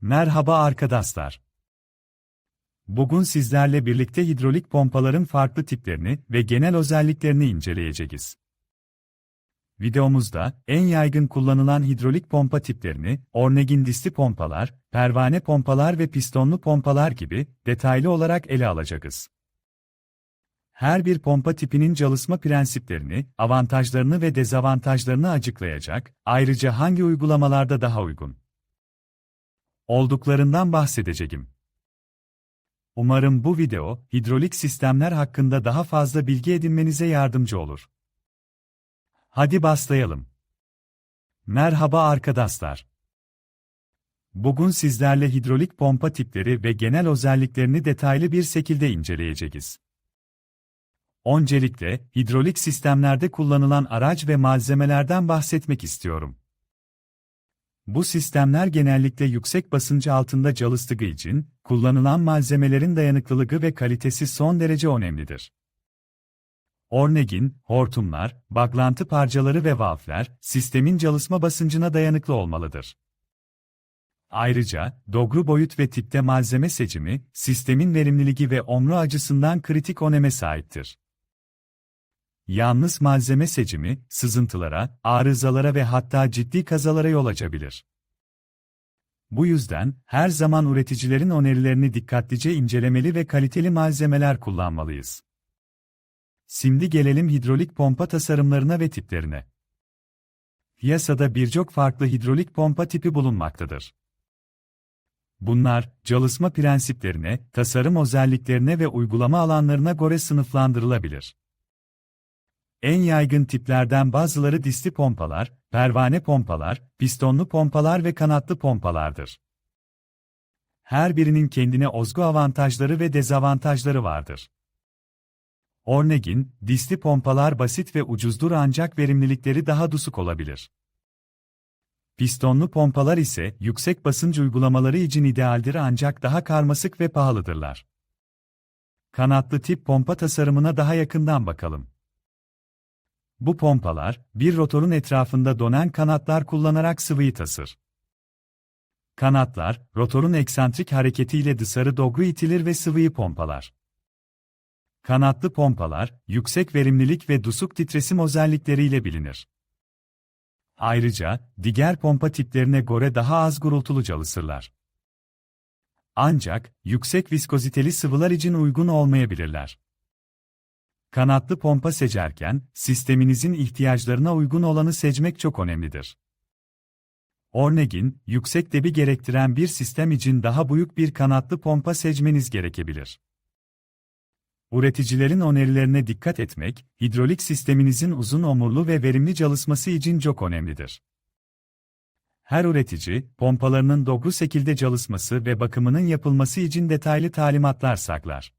Merhaba arkadaşlar. Bugün sizlerle birlikte hidrolik pompaların farklı tiplerini ve genel özelliklerini inceleyeceğiz. Videomuzda en yaygın kullanılan hidrolik pompa tiplerini, Ornegin disli pompalar, pervane pompalar ve pistonlu pompalar gibi detaylı olarak ele alacağız. Her bir pompa tipinin çalışma prensiplerini, avantajlarını ve dezavantajlarını açıklayacak, ayrıca hangi uygulamalarda daha uygun olduklarından bahsedeceğim. Umarım bu video, hidrolik sistemler hakkında daha fazla bilgi edinmenize yardımcı olur. Hadi başlayalım. Merhaba arkadaşlar. Bugün sizlerle hidrolik pompa tipleri ve genel özelliklerini detaylı bir şekilde inceleyeceğiz. Öncelikle, hidrolik sistemlerde kullanılan araç ve malzemelerden bahsetmek istiyorum. Bu sistemler genellikle yüksek basıncı altında çalıştığı için, kullanılan malzemelerin dayanıklılığı ve kalitesi son derece önemlidir. Ornegin, hortumlar, baklantı parçaları ve valfler, sistemin çalışma basıncına dayanıklı olmalıdır. Ayrıca, doğru boyut ve tipte malzeme seçimi, sistemin verimliliği ve omru açısından kritik öneme sahiptir. Yalnız malzeme seçimi, sızıntılara, arızalara ve hatta ciddi kazalara yol açabilir. Bu yüzden, her zaman üreticilerin önerilerini dikkatlice incelemeli ve kaliteli malzemeler kullanmalıyız. Şimdi gelelim hidrolik pompa tasarımlarına ve tiplerine. Piyasada birçok farklı hidrolik pompa tipi bulunmaktadır. Bunlar, çalışma prensiplerine, tasarım özelliklerine ve uygulama alanlarına göre sınıflandırılabilir. En yaygın tiplerden bazıları disli pompalar, pervane pompalar, pistonlu pompalar ve kanatlı pompalardır. Her birinin kendine özgü avantajları ve dezavantajları vardır. Ornegin, disli pompalar basit ve ucuzdur ancak verimlilikleri daha düşük olabilir. Pistonlu pompalar ise yüksek basınç uygulamaları için idealdir ancak daha karmaşık ve pahalıdırlar. Kanatlı tip pompa tasarımına daha yakından bakalım. Bu pompalar, bir rotorun etrafında dönen kanatlar kullanarak sıvıyı tasır. Kanatlar, rotorun eksantrik hareketiyle dışarı doğru itilir ve sıvıyı pompalar. Kanatlı pompalar, yüksek verimlilik ve dusuk titresim özellikleriyle bilinir. Ayrıca, diğer pompa tiplerine göre daha az gurultulu çalışırlar. Ancak, yüksek viskoziteli sıvılar için uygun olmayabilirler. Kanatlı pompa seçerken, sisteminizin ihtiyaçlarına uygun olanı seçmek çok önemlidir. Ornegin, yüksek debi gerektiren bir sistem için daha büyük bir kanatlı pompa seçmeniz gerekebilir. Üreticilerin önerilerine dikkat etmek, hidrolik sisteminizin uzun omurlu ve verimli çalışması için çok önemlidir. Her üretici, pompalarının doğru şekilde çalışması ve bakımının yapılması için detaylı talimatlar saklar.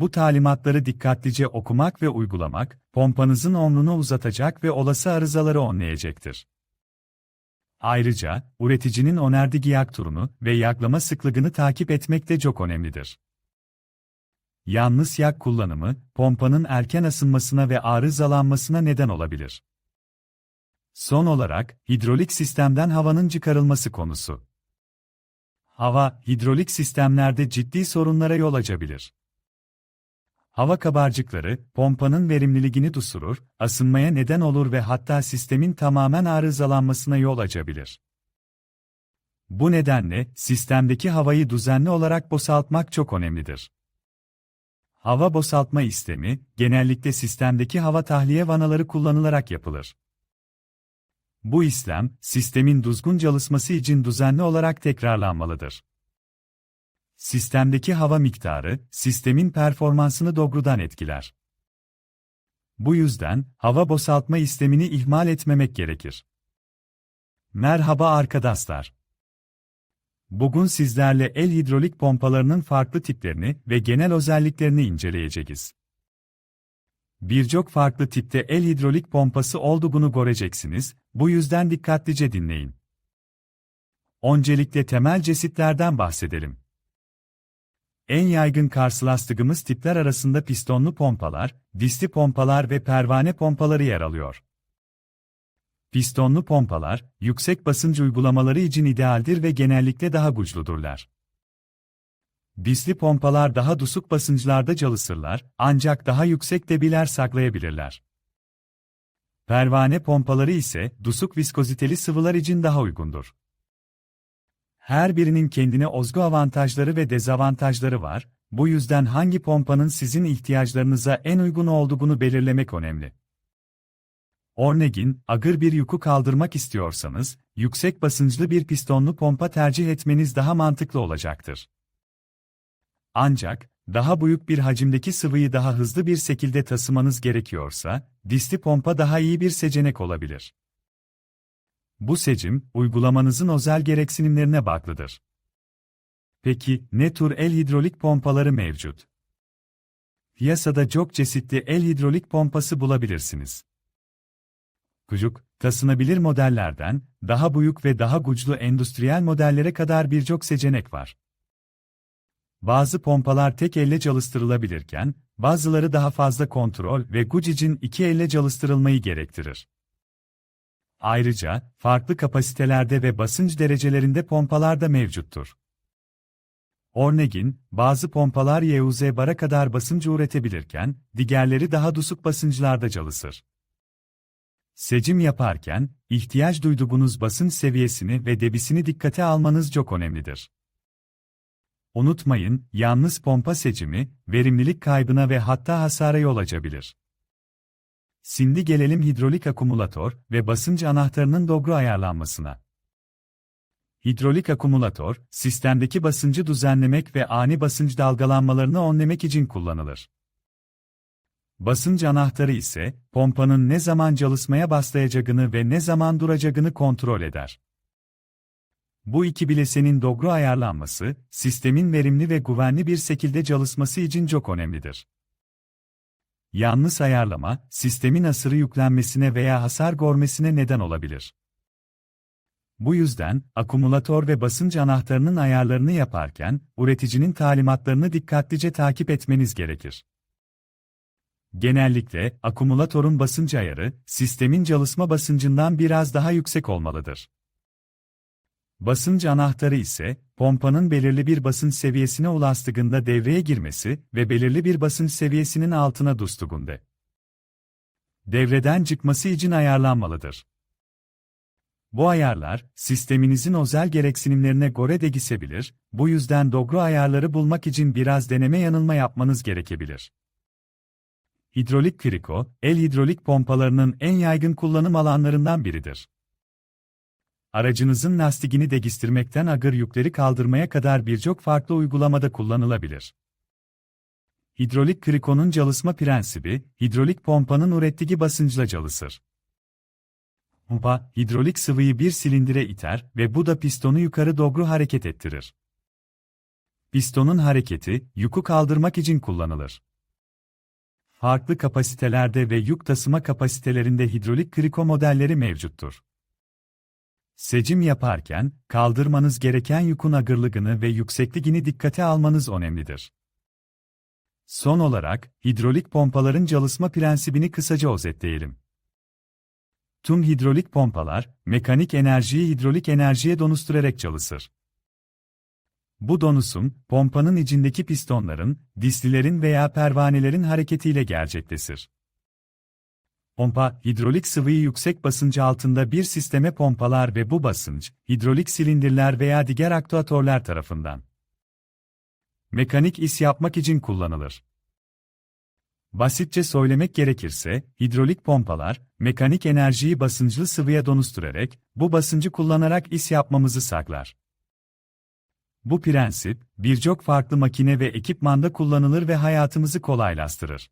Bu talimatları dikkatlice okumak ve uygulamak, pompanızın omrunu uzatacak ve olası arızaları önleyecektir. Ayrıca, üreticinin önerdiği yak turunu ve yaklama sıklığını takip etmek de çok önemlidir. Yalnız yak kullanımı, pompanın erken ısınmasına ve arızalanmasına neden olabilir. Son olarak, hidrolik sistemden havanın çıkarılması konusu. Hava, hidrolik sistemlerde ciddi sorunlara yol açabilir. Hava kabarcıkları, pompanın verimliliğini düşürür, asınmaya neden olur ve hatta sistemin tamamen arızalanmasına yol açabilir. Bu nedenle, sistemdeki havayı düzenli olarak boşaltmak çok önemlidir. Hava boşaltma işlemi, genellikle sistemdeki hava tahliye vanaları kullanılarak yapılır. Bu işlem, sistemin düzgün çalışması için düzenli olarak tekrarlanmalıdır. Sistemdeki hava miktarı, sistemin performansını doğrudan etkiler. Bu yüzden, hava boşaltma işlemini ihmal etmemek gerekir. Merhaba arkadaşlar. Bugün sizlerle el hidrolik pompalarının farklı tiplerini ve genel özelliklerini inceleyeceğiz. Birçok farklı tipte el hidrolik pompası olduğunu göreceksiniz, bu yüzden dikkatlice dinleyin. Öncelikle temel cesitlerden bahsedelim. En yaygın karşılaştığımız tipler arasında pistonlu pompalar, disli pompalar ve pervane pompaları yer alıyor. Pistonlu pompalar, yüksek basınç uygulamaları için idealdir ve genellikle daha güçlüdürler. Disli pompalar daha düşük basınçlarda çalışırlar, ancak daha yüksek debiler saklayabilirler. Pervane pompaları ise düşük viskoziteli sıvılar için daha uygundur. Her birinin kendine özgü avantajları ve dezavantajları var, bu yüzden hangi pompanın sizin ihtiyaçlarınıza en uygun olduğunu belirlemek önemli. Örneğin, agır bir yükü kaldırmak istiyorsanız, yüksek basınçlı bir pistonlu pompa tercih etmeniz daha mantıklı olacaktır. Ancak, daha büyük bir hacimdeki sıvıyı daha hızlı bir şekilde taşımanız gerekiyorsa, disli pompa daha iyi bir seçenek olabilir. Bu seçim, uygulamanızın özel gereksinimlerine bağlıdır. Peki, ne tür el hidrolik pompaları mevcut? Piyasada çok çeşitli el hidrolik pompası bulabilirsiniz. Küçük, taşınabilir modellerden, daha büyük ve daha güçlü endüstriyel modellere kadar birçok seçenek var. Bazı pompalar tek elle çalıştırılabilirken, bazıları daha fazla kontrol ve güç için iki elle çalıştırılmayı gerektirir. Ayrıca, farklı kapasitelerde ve basınç derecelerinde pompalar da mevcuttur. Örneğin, bazı pompalar YUZ bara kadar basınç üretebilirken, diğerleri daha düşük basınçlarda çalışır. Seçim yaparken, ihtiyaç duyduğunuz basınç seviyesini ve debisini dikkate almanız çok önemlidir. Unutmayın, yalnız pompa seçimi, verimlilik kaybına ve hatta hasara yol açabilir. Şimdi gelelim hidrolik akumulatör ve basınç anahtarının doğru ayarlanmasına. Hidrolik akumulatör, sistemdeki basıncı düzenlemek ve ani basınç dalgalanmalarını önlemek için kullanılır. Basınç anahtarı ise, pompanın ne zaman çalışmaya başlayacağını ve ne zaman duracağını kontrol eder. Bu iki bilesenin doğru ayarlanması, sistemin verimli ve güvenli bir şekilde çalışması için çok önemlidir. Yanlış ayarlama, sistemin asırı yüklenmesine veya hasar görmesine neden olabilir. Bu yüzden, akumulatör ve basınç anahtarının ayarlarını yaparken, üreticinin talimatlarını dikkatlice takip etmeniz gerekir. Genellikle, akumulatörün basınç ayarı, sistemin çalışma basıncından biraz daha yüksek olmalıdır. Basınç anahtarı ise, pompanın belirli bir basınç seviyesine ulaştığında devreye girmesi ve belirli bir basınç seviyesinin altına düştüğünde devreden çıkması için ayarlanmalıdır. Bu ayarlar, sisteminizin özel gereksinimlerine göre değişebilir, bu yüzden doğru ayarları bulmak için biraz deneme yanılma yapmanız gerekebilir. Hidrolik kriko, el hidrolik pompalarının en yaygın kullanım alanlarından biridir. Aracınızın lastigini değiştirmekten agır yükleri kaldırmaya kadar birçok farklı uygulamada kullanılabilir. Hidrolik krikonun çalışma prensibi, hidrolik pompanın ürettiği basınçla çalışır. Pompa, hidrolik sıvıyı bir silindire iter ve bu da pistonu yukarı doğru hareket ettirir. Pistonun hareketi, yükü kaldırmak için kullanılır. Farklı kapasitelerde ve yük taşıma kapasitelerinde hidrolik kriko modelleri mevcuttur. Seçim yaparken, kaldırmanız gereken yükün ağırlığını ve yüksekliğini dikkate almanız önemlidir. Son olarak, hidrolik pompaların çalışma prensibini kısaca özetleyelim. Tüm hidrolik pompalar, mekanik enerjiyi hidrolik enerjiye dönüştürerek çalışır. Bu dönüşüm, pompanın içindeki pistonların, dislilerin veya pervanelerin hareketiyle gerçekleşir. Pompa, hidrolik sıvıyı yüksek basıncı altında bir sisteme pompalar ve bu basınç, hidrolik silindirler veya diğer aktuatörler tarafından mekanik iş yapmak için kullanılır. Basitçe söylemek gerekirse, hidrolik pompalar, mekanik enerjiyi basınçlı sıvıya dönüştürerek, bu basıncı kullanarak iş yapmamızı saklar. Bu prensip, birçok farklı makine ve ekipmanda kullanılır ve hayatımızı kolaylaştırır.